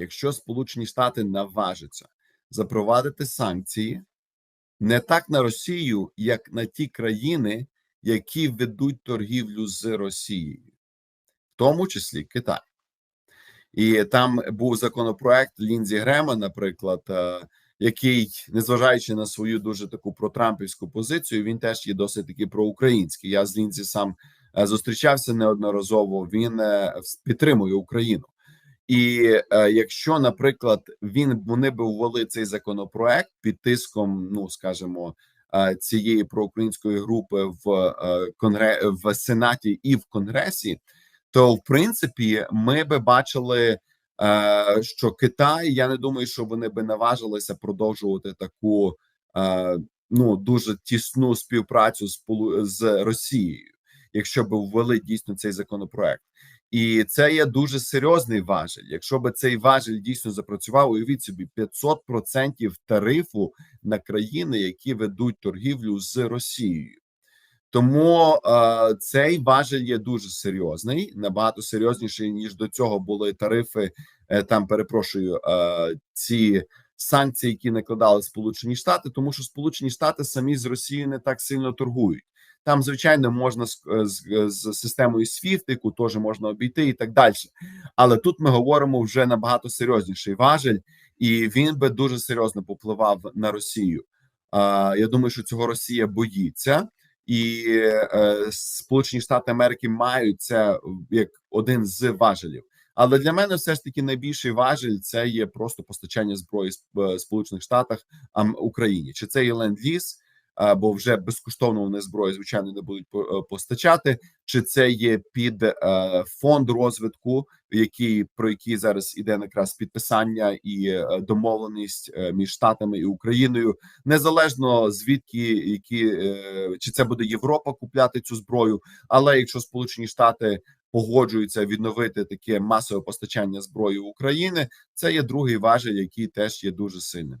якщо Сполучені Штати наважаться запровадити санкції не так на Росію, як на ті країни, які ведуть торгівлю з Росією, в тому числі Китай. І там був законопроект Лінзі Грема, наприклад, е, який, незважаючи на свою дуже таку протрампівську позицію, він теж є досить таки проукраїнський. Я з Лінзі сам е, зустрічався неодноразово. Він е, підтримує Україну. І е, якщо, наприклад, він вони би ввели цей законопроект під тиском, ну скажімо, е, цієї проукраїнської групи в е, конгре в сенаті і в конгресі, то в принципі ми би бачили, е, що Китай, я не думаю, що вони би наважилися продовжувати таку е, ну дуже тісну співпрацю з з Росією, якщо б ввели дійсно цей законопроект. І це є дуже серйозний важель. Якщо би цей важель дійсно запрацював, уявіть собі 500% тарифу на країни, які ведуть торгівлю з Росією. Тому е, цей важель є дуже серйозний, набагато серйозніший ніж до цього були тарифи. Е, там перепрошую е, ці санкції, які накладали Сполучені Штати, тому що Сполучені Штати самі з Росією не так сильно торгують. Там, звичайно, можна з, з, з системою SWIFT, яку теж можна обійти, і так далі. Але тут ми говоримо вже набагато серйозніший важель, і він би дуже серйозно попливав на Росію. Я думаю, що цього Росія боїться, і е, Сполучені Штати Америки мають це як один з важелів. Але для мене все ж таки найбільший важель це є просто постачання зброї Сполучених Штатах Україні. Чи це є ленд-ліз, бо вже безкоштовно вони зброї, звичайно, не будуть е, постачати, чи це є під е, фонд розвитку, який про який зараз іде якраз підписання і е, домовленість між штатами і Україною, незалежно звідки які чи це буде Європа купляти цю зброю, але якщо Сполучені Штати погоджуються відновити таке масове постачання зброї України, це є другий важель, який теж є дуже сильним.